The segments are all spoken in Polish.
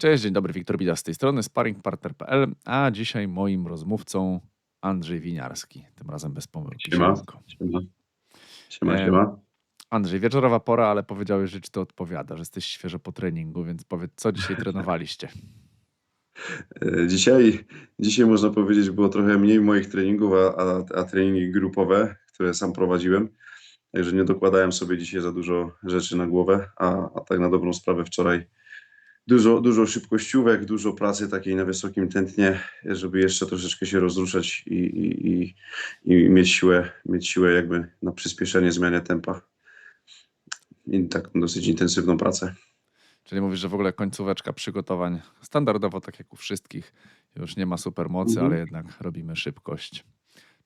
Cześć, dzień dobry, Wiktor Bida z tej strony, sparringpartner.pl, a dzisiaj moim rozmówcą Andrzej Winiarski, tym razem bez pomyłki. Siema. Siema. Siema, Em, siema. Andrzej, wieczorowa pora, ale powiedziałeś, że ci to odpowiada, że jesteś świeżo po treningu, więc powiedz, co dzisiaj trenowaliście? E, Dzisiaj, dzisiaj można powiedzieć, było trochę mniej moich treningów, a, a, a treningi grupowe, które sam prowadziłem. Także nie dokładałem sobie dzisiaj za dużo rzeczy na głowę, a, a tak na dobrą sprawę wczoraj dużo, dużo szybkościówek, dużo pracy takiej na wysokim tętnie, żeby jeszcze troszeczkę się rozruszać i, i, i, i mieć siłę, mieć siłę jakby na przyspieszenie zmiany tempa. I taką dosyć intensywną pracę. Czyli mówisz, że w ogóle końcóweczka przygotowań standardowo, tak jak u wszystkich, już nie ma supermocy, Mhm. ale jednak robimy szybkość.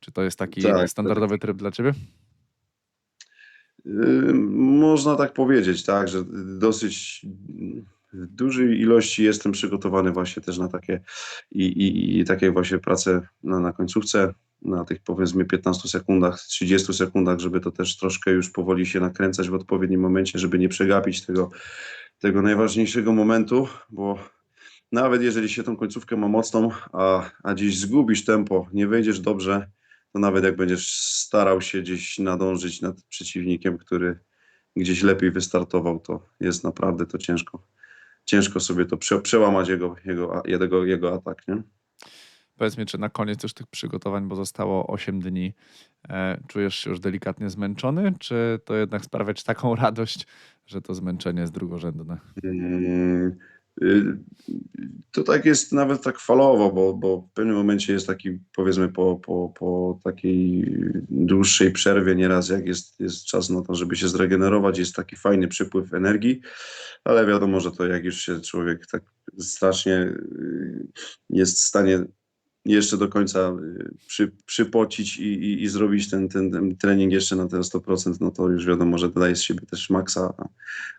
Czy to jest taki Tak, standardowy tryb dla ciebie? Yy, Można tak powiedzieć, tak, że dosyć w dużej ilości jestem przygotowany właśnie też na takie i, i, i takie właśnie prace na, na końcówce, na tych powiedzmy 15 sekundach, 30 sekundach, żeby to też troszkę już powoli się nakręcać w odpowiednim momencie, żeby nie przegapić tego, tego najważniejszego momentu, bo nawet jeżeli się tą końcówkę ma mocną, a, a gdzieś zgubisz tempo, nie wejdziesz dobrze, to nawet jak będziesz starał się gdzieś nadążyć nad przeciwnikiem, który gdzieś lepiej wystartował, to jest naprawdę to ciężko. Ciężko sobie to prze, przełamać jego, jego, jego, jego atak, nie? Powiedz mi, czy na koniec już tych przygotowań, bo zostało 8 dni, e, czujesz się już delikatnie zmęczony, czy to jednak sprawia ci taką radość, że to zmęczenie jest drugorzędne? Mm, y, To tak jest nawet tak falowo, bo, bo w pewnym momencie jest taki, powiedzmy, po, po, po takiej dłuższej przerwie, nieraz jak jest, jest czas na to, żeby się zregenerować, jest taki fajny przypływ energii, ale wiadomo, że to jak już się człowiek tak strasznie y, jest w stanie jeszcze do końca y, przy, przypocić i, i, i zrobić ten, ten, ten trening jeszcze na te 100%, no to już wiadomo, że daje z siebie też maksa,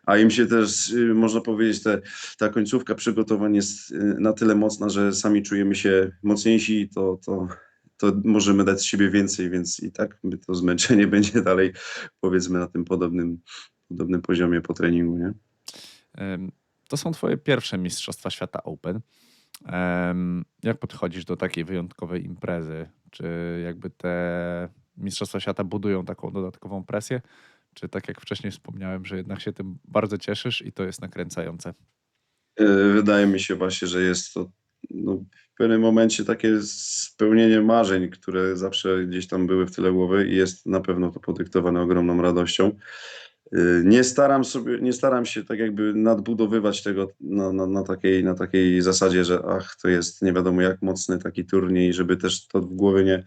a, im się też, y, można powiedzieć, te, ta końcówka przygotowań jest y, na tyle mocna, że sami czujemy się mocniejsi, to, to, to możemy dać z siebie więcej, więc i tak to zmęczenie będzie dalej, powiedzmy, na tym podobnym, podobnym poziomie po treningu, nie? To są twoje pierwsze Mistrzostwa Świata Open. Jak podchodzisz do takiej wyjątkowej imprezy? Czy jakby te Mistrzostwa Świata budują taką dodatkową presję? Czy tak jak wcześniej wspomniałem, że jednak się tym bardzo cieszysz i to jest nakręcające? Y, Wydaje mi się właśnie, że jest to no, w pewnym momencie takie spełnienie marzeń, które zawsze gdzieś tam były w tyle głowy i jest na pewno to podyktowane ogromną radością. Y, Nie staram sobie, nie staram się tak jakby nadbudowywać tego na, na, na, takiej, na takiej zasadzie, że ach, to jest nie wiadomo jak mocny taki turniej, żeby też to w głowie nie,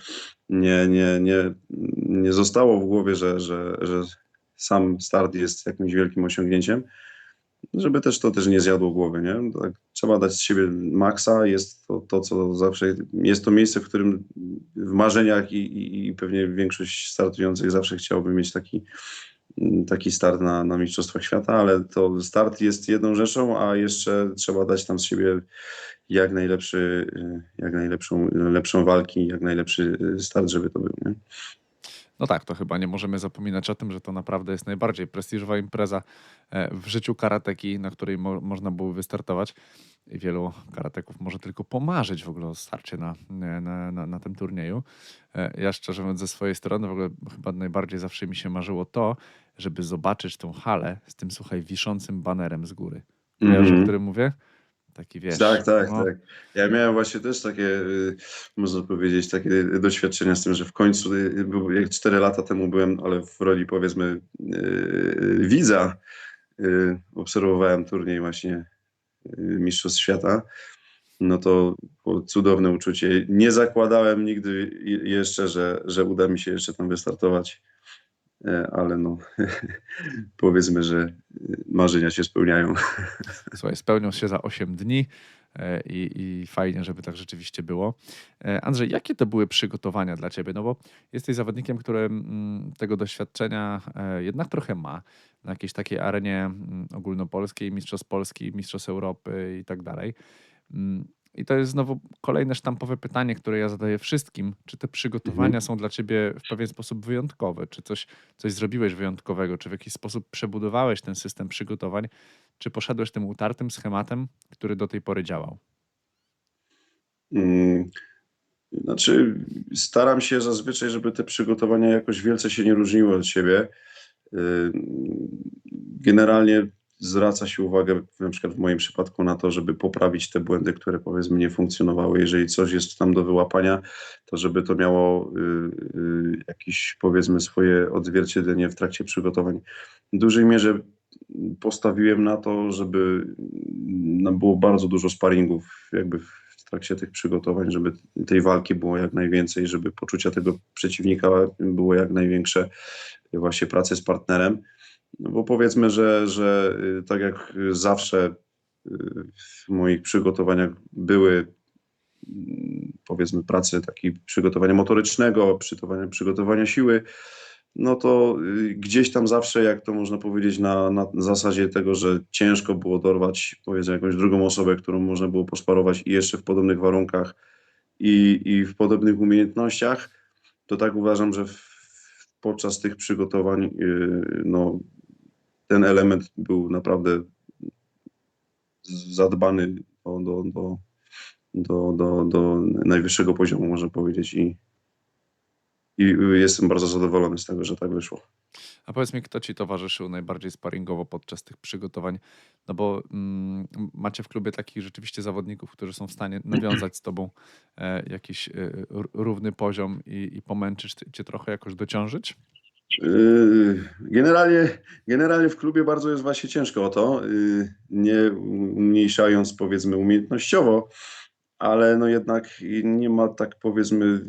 nie, nie, nie, nie zostało w głowie, że, że, że sam start jest jakimś wielkim osiągnięciem żeby też to też nie zjadło głowy, nie? Tak, trzeba dać z siebie maksa, jest to, to co zawsze, jest to miejsce, w którym w marzeniach i, i, i pewnie większość startujących zawsze chciałoby mieć taki, taki start na, na Mistrzostwach Świata, ale to start jest jedną rzeczą, a jeszcze trzeba dać tam z siebie jak najlepszy, jak najlepszą lepszą walki, jak najlepszy start, żeby to był, nie? No tak, to chyba nie możemy zapominać o tym, że to naprawdę jest najbardziej prestiżowa impreza e, w życiu karateki, na której mo można było wystartować. I wielu karateków może tylko pomarzyć w ogóle o starcie na, na, na, na tym turnieju. E, Ja szczerze mówiąc ze swojej strony w ogóle chyba najbardziej zawsze mi się marzyło to, żeby zobaczyć tą halę z tym, słuchaj, wiszącym banerem z góry. Wiesz, Mhm. o którym mówię? Taki wiesz. Tak, tak, no, tak. Ja miałem właśnie też takie, y, można powiedzieć, takie doświadczenia z tym, że w końcu, y, jak 4 lata temu byłem, ale w roli powiedzmy y, widza, obserwowałem turniej właśnie Mistrzostw Świata, no to było cudowne uczucie. Nie zakładałem nigdy jeszcze, że, że uda mi się jeszcze tam wystartować, ale no powiedzmy, że y, marzenia się spełniają. Słuchaj, spełnią się za 8 dni e, i, i fajnie, żeby tak rzeczywiście było. E, Andrzej, jakie to były przygotowania dla ciebie? No bo jesteś zawodnikiem, który mm, tego doświadczenia e, jednak trochę ma na jakiejś takiej arenie mm, ogólnopolskiej, mistrzostw Polski, mistrzostw Europy i tak dalej. I to jest znowu kolejne sztampowe pytanie, które ja zadaję wszystkim. Czy te Mhm. przygotowania są dla ciebie w pewien sposób wyjątkowe? Czy coś, coś zrobiłeś wyjątkowego? Czy w jakiś sposób przebudowałeś ten system przygotowań? Czy poszedłeś tym utartym schematem, który do tej pory działał? Mm, Znaczy, staram się zazwyczaj, żeby te przygotowania jakoś wielce się nie różniły od siebie. Generalnie zwraca się uwagę, na przykład w moim przypadku, na to, żeby poprawić te błędy, które powiedzmy nie funkcjonowały. Jeżeli coś jest tam do wyłapania, to żeby to miało y, y, jakieś powiedzmy swoje odzwierciedlenie w trakcie przygotowań. W dużej mierze postawiłem na to, żeby nam było bardzo dużo sparingów jakby w trakcie tych przygotowań, żeby tej walki było jak najwięcej, żeby poczucia tego przeciwnika było jak największe, właśnie pracy z partnerem. No bo powiedzmy, że, że y, tak jak zawsze y, w moich przygotowaniach były mm, powiedzmy prace takiej przygotowania motorycznego, przygotowania, przygotowania siły, no to y, gdzieś tam zawsze, jak to można powiedzieć, na, na zasadzie tego, że ciężko było dorwać powiedzmy jakąś drugą osobę, którą można było posparować i jeszcze w podobnych warunkach i, i w podobnych umiejętnościach, to tak uważam, że w, podczas tych przygotowań y, no, ten element był naprawdę zadbany do, do, do, do, do, do najwyższego poziomu, można powiedzieć. I, I jestem bardzo zadowolony z tego, że tak wyszło. A powiedz mi, kto ci towarzyszył najbardziej sparingowo podczas tych przygotowań? No bo mm, macie w klubie takich rzeczywiście zawodników, którzy są w stanie nawiązać z tobą e, jakiś e, równy poziom i, i pomęczyć cię trochę jakoś dociążyć? Yy, Generalnie, generalnie w klubie bardzo jest właśnie ciężko o to, yy, nie umniejszając powiedzmy umiejętnościowo, ale no jednak nie ma tak powiedzmy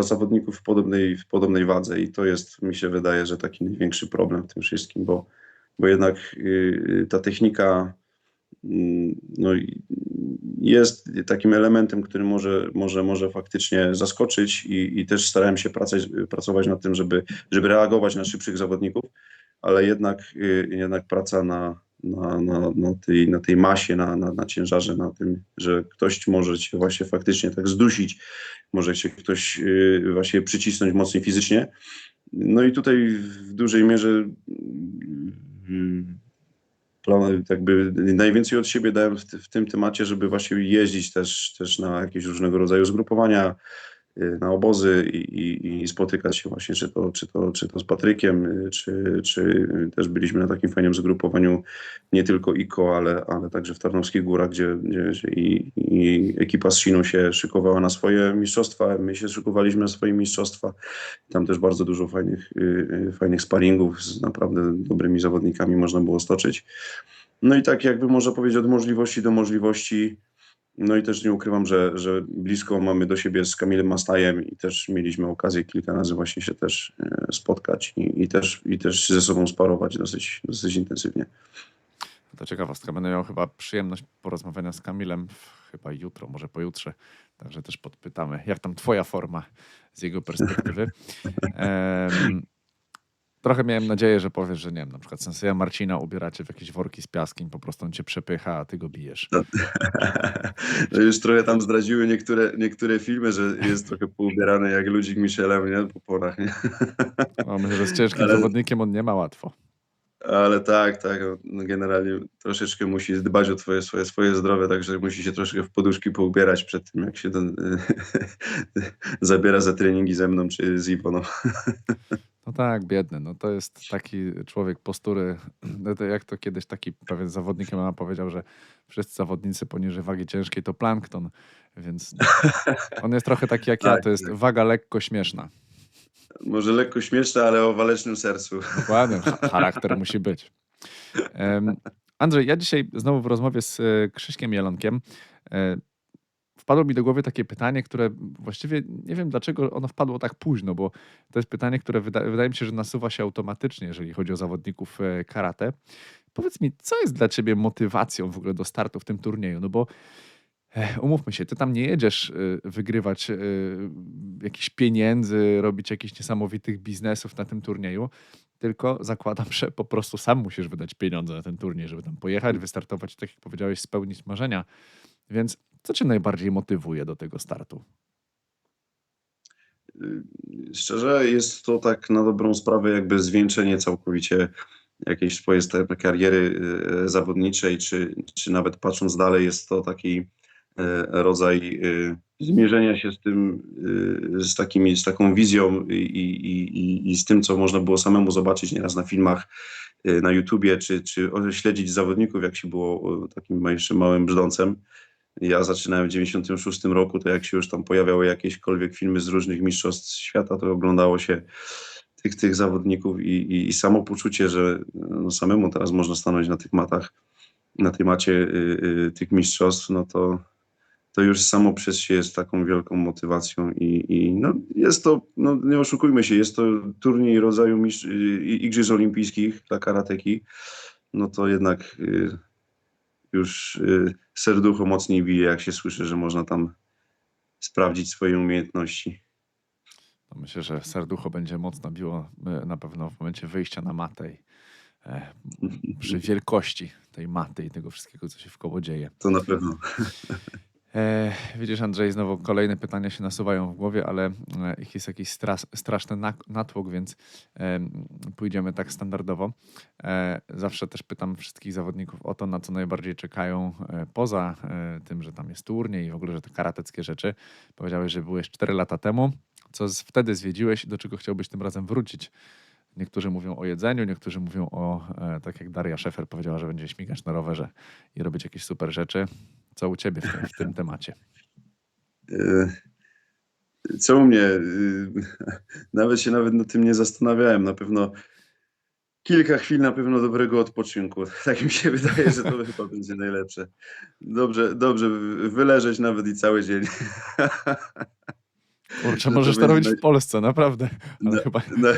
zawodników w podobnej, w podobnej wadze i to jest mi się wydaje, że taki największy problem w tym wszystkim, bo, bo jednak yy, ta technika no, jest takim elementem, który może, może, może faktycznie zaskoczyć i, i też starałem się pracować, pracować nad tym, żeby, żeby reagować na szybszych zawodników, ale jednak, y, jednak praca na, na, na, na, tej, na tej masie, na, na, na ciężarze, na tym, że ktoś może cię właśnie faktycznie tak zdusić, może cię ktoś y, właśnie przycisnąć mocniej fizycznie. No i tutaj w dużej mierze y, jakby najwięcej od siebie dałem w, w tym temacie, żeby właśnie jeździć też, też na jakieś różnego rodzaju zgrupowania, na obozy i, i, i spotykać się właśnie, czy to, czy to, czy to z Patrykiem, y, czy, czy też byliśmy na takim fajnym zgrupowaniu nie tylko IKO, ale, ale także w Tarnowskich Górach, gdzie, gdzie, i, i ekipa z Sinu się szykowała na swoje mistrzostwa, my się szykowaliśmy na swoje mistrzostwa. Tam też bardzo dużo fajnych, y, y, fajnych sparingów z naprawdę dobrymi zawodnikami można było stoczyć. No i tak jakby można powiedzieć od możliwości do możliwości. No i też nie ukrywam, że, że blisko mamy do siebie z Kamilem Mastajem i też mieliśmy okazję kilka razy właśnie się też e, spotkać i, i, też, i też ze sobą sparować dosyć, dosyć intensywnie. To ciekawostka. Będę miał chyba przyjemność porozmawiania z Kamilem chyba jutro, może pojutrze. Także też podpytamy, jak tam twoja forma z jego perspektywy. trochę miałem nadzieję, że powiesz, że nie wiem, na przykład Senseja Marcina ubieracie w jakieś worki z piaskiem, po prostu on cię przepycha, a ty go bijesz. No już trochę tam zdradziły niektóre, niektóre filmy, że jest trochę poubierany jak ludzik Michelem, nie? Po porach, nie? No, myślę, że z ciężkim Ale- zawodnikiem on nie ma łatwo. Ale tak, tak, no generalnie troszeczkę musi dbać o twoje, swoje, swoje zdrowie, także musi się troszkę w poduszki poubierać przed tym, jak się ten, zabiera za treningi ze mną czy z Iwo, no. No tak, biedny. No to jest taki człowiek postury. No to jak to kiedyś taki pewien zawodnik MMA powiedział, że wszyscy zawodnicy poniżej wagi ciężkiej to plankton. Więc on jest trochę taki jak ja. Tak, To jest tak. waga lekko śmieszna. Może lekko śmieszne, ale o walecznym sercu. Dokładnie. cha- Charakter musi być. Em, Andrzej, ja dzisiaj znowu w rozmowie z e, Krzyśkiem Jelonkiem e, wpadło mi do głowy takie pytanie, które właściwie nie wiem dlaczego ono wpadło tak późno, bo to jest pytanie, które wyda wydaje mi się, że nasuwa się automatycznie, jeżeli chodzi o zawodników e, karate. Powiedz mi, co jest dla ciebie motywacją w ogóle do startu w tym turnieju? No bo e, umówmy się, ty tam nie jedziesz e, wygrywać jakichś pieniędzy, robić jakichś niesamowitych biznesów na tym turnieju, tylko zakładam, że po prostu sam musisz wydać pieniądze na ten turniej, żeby tam pojechać, wystartować, tak jak powiedziałeś, spełnić marzenia. Więc Co cię najbardziej motywuje do tego startu? Y, Szczerze, jest to tak na dobrą sprawę jakby zwieńczenie całkowicie jakiejś swojej kariery y, zawodniczej, czy, czy nawet patrząc dalej, jest to taki y, rodzaj zmierzenia się z tym, z, takimi, z taką wizją i, i, i, i z tym, co można było samemu zobaczyć nieraz na filmach na YouTubie, czy, czy śledzić zawodników, jak się było takim jeszcze małym brzdącem. Ja zaczynałem w 96 roku, to jak się już tam pojawiały jakiekolwiek filmy z różnych mistrzostw świata, to oglądało się tych, tych zawodników i, i, i samo poczucie, że no, samemu teraz można stanąć na tych matach, na tej macie y, y, tych mistrzostw, no to, to już samo przez się jest taką wielką motywacją i, i no, jest to, no, nie oszukujmy się, jest to turniej rodzaju mistrz, y, Igrzysk Olimpijskich dla karateki, no to jednak y, już y, serducho mocniej bije, jak się słyszy, że można tam sprawdzić swoje umiejętności. No myślę, że serducho będzie mocno biło e, na pewno w momencie wyjścia na matę i e, przy wielkości tej maty i tego wszystkiego, co się w koło dzieje. To na pewno. E, widzisz, Andrzej, znowu kolejne pytania się nasuwają w głowie, ale e, ich jest jakiś stras, straszny natłok, więc e, pójdziemy tak standardowo. E, zawsze też pytam wszystkich zawodników o to, na co najbardziej czekają e, poza e, tym, że tam jest turniej i w ogóle, że te karateckie rzeczy. Powiedziałeś, że byłeś 4 lata temu. Co z, wtedy zwiedziłeś i do czego chciałbyś tym razem wrócić? Niektórzy mówią o jedzeniu, niektórzy mówią o, e, tak jak Daria Szefer powiedziała, że będzie śmigać na rowerze i robić jakieś super rzeczy. Co u ciebie w tym, w tym temacie? Y, Co u mnie? y, Nawet się nawet nad tym nie zastanawiałem. Na pewno kilka chwil na pewno dobrego odpoczynku. Tak mi się wydaje, że to chyba będzie najlepsze. Dobrze, dobrze wyleżeć nawet i cały dzień. Kurczę, możesz to robić w Polsce, naprawdę. No, chyba no,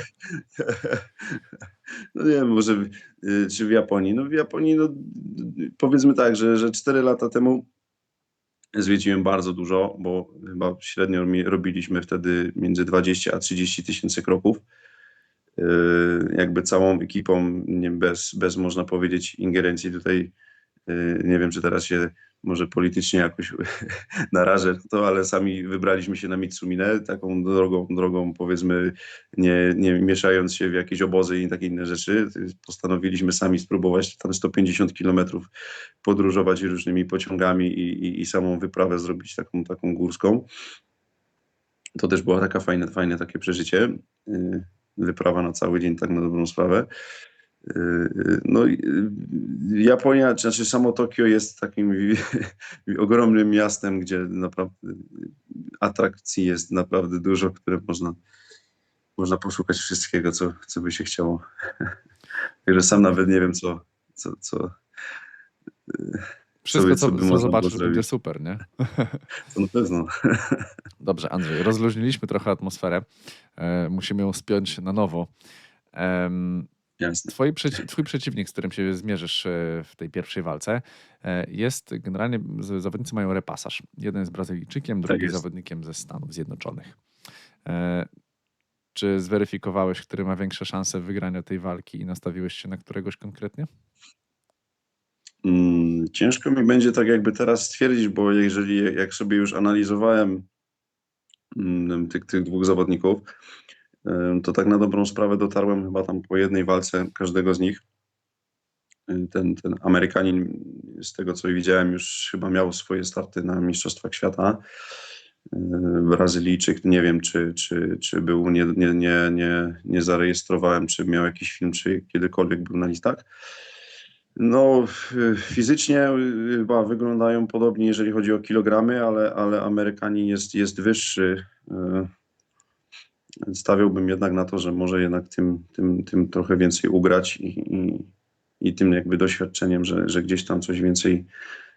no nie wiem, może y, czy w Japonii. No w Japonii, no powiedzmy tak, że, że 4 lata temu zwiedziłem bardzo dużo, bo chyba średnio robiliśmy wtedy między 20 a 30 tysięcy kroków. Yy, Jakby całą ekipą, nie, bez, bez można powiedzieć ingerencji tutaj. Yy, Nie wiem, czy teraz się może politycznie jakoś narażę na to, ale sami wybraliśmy się na Mitsuminę, taką drogą, drogą powiedzmy, nie, nie mieszając się w jakieś obozy i takie inne rzeczy. Postanowiliśmy sami spróbować tam 150 kilometrów podróżować różnymi pociągami i, i, i samą wyprawę zrobić taką, taką górską. To też była taka fajne, fajne takie przeżycie. Yy, Wyprawa na cały dzień, tak na dobrą sprawę. No, i, yy, Japonia, znaczy samo Tokio jest takim ogromnym miastem, gdzie naprawdę atrakcji jest naprawdę dużo, które można, można poszukać wszystkiego, co, co by się chciało. Także sam nawet nie wiem, co, co, co, wszystko, sobie- co, co by co zobaczysz, będzie super, nie? co na pewno. Dobrze, Andrzej, rozluźniliśmy trochę atmosferę. E, musimy ją spiąć na nowo. Jasne. Twoi twój przeciwnik, z którym się zmierzysz e, w tej pierwszej walce, e, jest generalnie, zawodnicy mają repasaż. Jeden jest Brazylijczykiem, drugi jest. zawodnikiem ze Stanów Zjednoczonych. E, Czy zweryfikowałeś, który ma większe szanse wygrania tej walki i nastawiłeś się na któregoś konkretnie? Mm, Ciężko mi będzie tak jakby teraz stwierdzić, bo jeżeli jak sobie już analizowałem mm, tych, tych dwóch zawodników, to tak na dobrą sprawę dotarłem chyba tam po jednej walce każdego z nich. Ten, ten Amerykanin, z tego co widziałem, już chyba miał swoje starty na Mistrzostwach Świata. Brazylijczyk, nie wiem czy, czy, czy był, nie, nie, nie, nie, nie zarejestrowałem, czy miał jakiś film, czy kiedykolwiek był na listach. No, fizycznie y, chyba wyglądają podobnie, jeżeli chodzi o kilogramy, ale, ale Amerykanin jest, jest wyższy. Stawiałbym jednak na to, że może jednak tym, tym, tym trochę więcej ugrać i, i, i tym jakby doświadczeniem, że, że gdzieś tam coś więcej,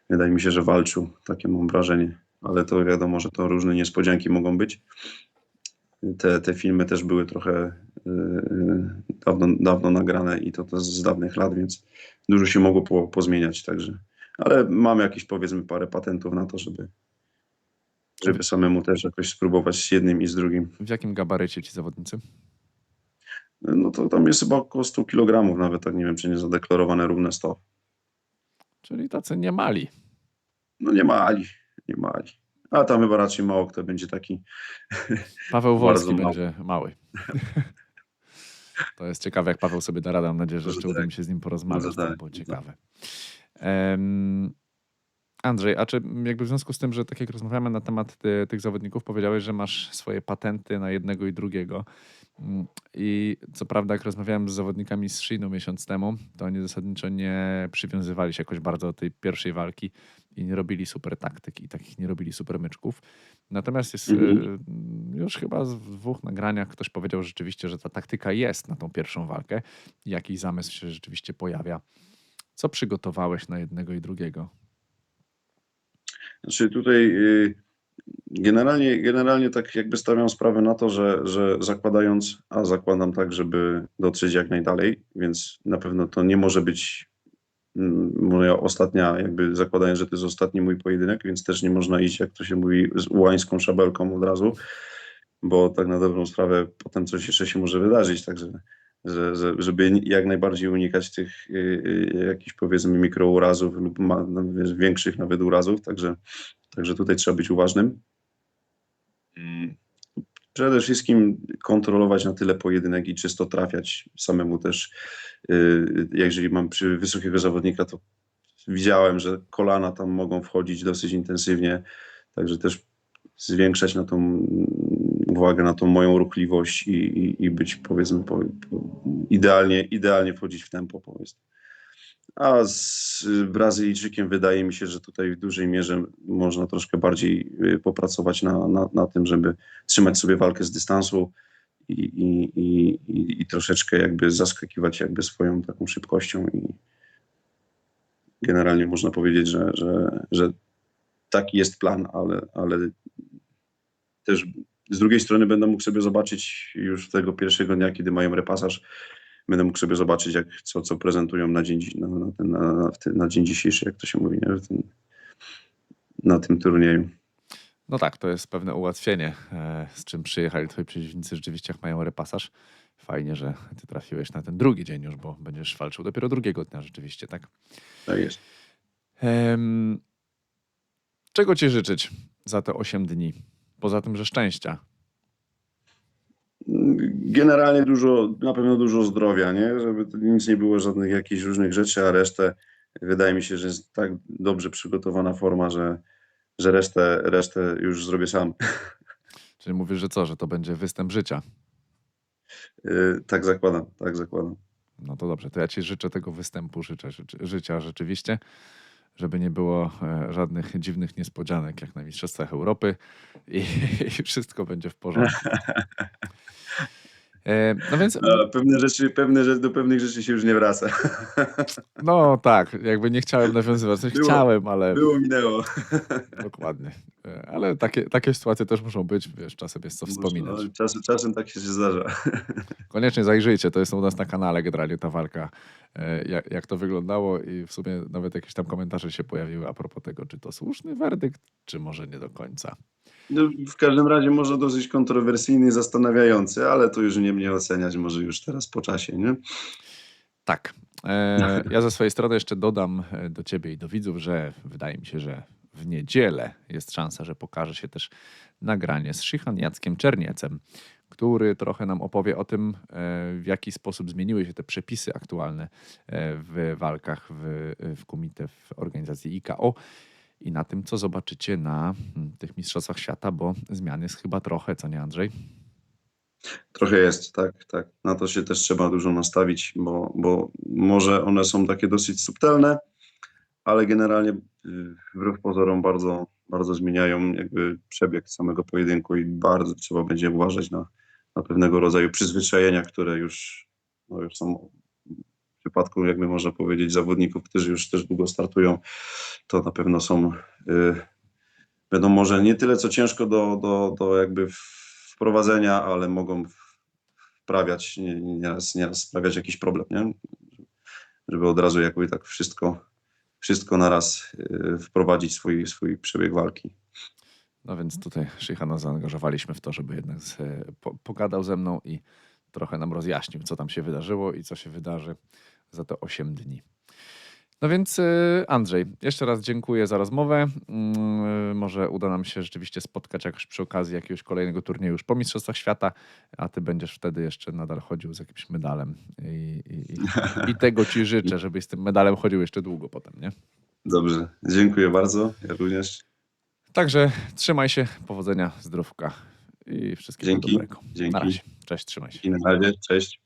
wydaje mi się, że walczył. Takie mam wrażenie. Ale to wiadomo, że to różne niespodzianki mogą być. Te, te filmy też były trochę y, y, dawno, dawno nagrane i to, to z dawnych lat, więc dużo się mogło po, pozmieniać, także. Ale mam jakieś powiedzmy parę patentów na to, żeby, żeby samemu też jakoś spróbować z jednym i z drugim. W jakim gabarycie ci zawodnicy? No to tam jest chyba około 100 kg nawet, tak nie wiem, czy nie zadeklarowane równe 100. Czyli tacy nie mali. No nie mali, nie mali. A tam chyba raczej mało kto będzie taki. Paweł Wolski mało. będzie mały. To jest ciekawe, jak Paweł sobie da radę. Mam nadzieję, że jeszcze uda mi tak. się z nim porozmawiać. To tak, było ciekawe. Andrzej, a czy jakby w związku z tym, że tak jak rozmawiamy na temat ty, tych zawodników, powiedziałeś, że masz swoje patenty na jednego i drugiego. Mm, I co prawda, jak rozmawiałem z zawodnikami z Shinu miesiąc temu, to oni zasadniczo nie przywiązywali się jakoś bardzo do tej pierwszej walki i nie robili super taktyk i takich nie robili super myczków. Natomiast jest Mhm. e, już chyba w dwóch nagraniach ktoś powiedział rzeczywiście, że ta taktyka jest na tą pierwszą walkę. i Jakiś zamysł się rzeczywiście pojawia. Co przygotowałeś na jednego i drugiego? Znaczy tutaj y, generalnie, generalnie tak jakby stawiam sprawę na to, że, że zakładając, a zakładam tak, żeby dotrzeć jak najdalej, więc na pewno to nie może być mm, moja ostatnia, jakby zakładając, że to jest ostatni mój pojedynek, więc też nie można iść, jak to się mówi, z łańską szabelką od razu, bo tak na dobrą sprawę potem coś jeszcze się może wydarzyć, także że, że, żeby jak najbardziej unikać tych y, y, jakichś powiedzmy mikrourazów lub ma, no, wiesz, większych nawet urazów, także, także tutaj trzeba być uważnym. Mm. Przede wszystkim kontrolować na tyle pojedynek i czysto trafiać samemu też. y, Jeżeli mam przy wysokiego zawodnika, to widziałem, że kolana tam mogą wchodzić dosyć intensywnie, także też zwiększać na tą uwagę na tą moją ruchliwość i, i, i być powiedzmy po, po, idealnie, idealnie wchodzić w tempo powiedzmy. A z Brazylijczykiem wydaje mi się, że tutaj w dużej mierze można troszkę bardziej y, popracować na, na, na tym, żeby trzymać sobie walkę z dystansu i, i, i, i, troszeczkę jakby zaskakiwać jakby swoją taką szybkością i generalnie można powiedzieć, że, że, że taki jest plan, ale, ale też z drugiej strony będę mógł sobie zobaczyć już tego pierwszego dnia, kiedy mają repasaż, będę mógł sobie zobaczyć, jak, co, co prezentują na dzień, dzi- na, na, ten- na, na, dzień dzisiejszy, jak to się mówi, nie? Tym, na tym turnieju. No tak, to jest pewne ułatwienie, e, z czym przyjechali twoi przeciwnicy. Rzeczywiście jak mają repasaż. Fajnie, że ty trafiłeś na ten drugi dzień już, bo będziesz walczył dopiero drugiego dnia rzeczywiście, tak? Tak jest. Czego ci życzyć za te 8 dni? Poza tym, że szczęścia. Generalnie dużo, na pewno dużo zdrowia, nie? Żeby nic nie było, żadnych jakichś różnych rzeczy, a resztę wydaje mi się, że jest tak dobrze przygotowana forma, że, że resztę, resztę już zrobię sam. Czyli mówisz, że co, że to będzie występ życia. Yy, tak zakładam, tak zakładam. No to dobrze, to ja ci życzę tego występu życzę, życzy, życia rzeczywiście, żeby nie było e, żadnych dziwnych niespodzianek jak na Mistrzostwach Europy i, i wszystko będzie w porządku. E, no więc, A pewne rzeczy, pewne rzeczy, do pewnych rzeczy się już nie wraca. no tak, jakby nie chciałem nawiązywać, Było- chciałem, ale Było, minęło. dokładnie. E, Ale takie, takie sytuacje też muszą być, wiesz, czasem jest co wspominać. No, czasem, czasem tak się zdarza. Koniecznie zajrzyjcie, to jest u nas na kanale generalnie ta walka, jak, jak to wyglądało i w sumie nawet jakieś tam komentarze się pojawiły a propos tego, czy to słuszny werdykt, czy może nie do końca. No, w każdym razie może dosyć kontrowersyjny, zastanawiający, ale to już nie mnie oceniać, może już teraz po czasie, nie? Tak. E, ja ze swojej strony jeszcze dodam e, do ciebie i do widzów, że wydaje mi się, że w niedzielę jest szansa, że pokaże się też nagranie z Szychan Jackiem Czerniecem, który trochę nam opowie o tym, e, w jaki sposób zmieniły się te przepisy aktualne e, w walkach w, w kumite w organizacji IKO i na tym, co zobaczycie na mm, tych Mistrzostwach Świata, bo zmian jest chyba trochę, co nie Andrzej? Trochę jest, tak, tak. Na to się też trzeba dużo nastawić, bo, bo może one są takie dosyć subtelne, ale generalnie y, wbrew pozorom bardzo, bardzo zmieniają jakby przebieg samego pojedynku i bardzo trzeba będzie uważać na, na pewnego rodzaju przyzwyczajenia, które już, no już są w przypadku, jakby można powiedzieć, zawodników, którzy już też długo startują, to na pewno są, y, będą może nie tyle co ciężko do, do, do jakby wprowadzenia, ale mogą wprawiać, nie- nieraz, nieraz sprawiać jakiś problem, nie? Żeby od razu jakby tak wszystko, wszystko naraz y, wprowadzić swój, swój przebieg walki. No więc tutaj Szychana zaangażowaliśmy w to, żeby jednak z, po, pogadał ze mną i trochę nam rozjaśnił, co tam się wydarzyło i co się wydarzy za te 8 dni. No więc y, Andrzej, jeszcze raz dziękuję za rozmowę. Mm, Może uda nam się rzeczywiście spotkać jakoś przy okazji jakiegoś kolejnego turnieju już po Mistrzostwach Świata, a ty będziesz wtedy jeszcze nadal chodził z jakimś medalem. I, i, i, i tego ci życzę, żebyś z tym medalem chodził jeszcze długo potem, nie? Dobrze, dziękuję bardzo. Ja również. Także trzymaj się, powodzenia, zdrówka i wszystkiego Dzięki, dobrego. dzięki. Na razie. Cześć, trzymaj się. I na razie, cześć.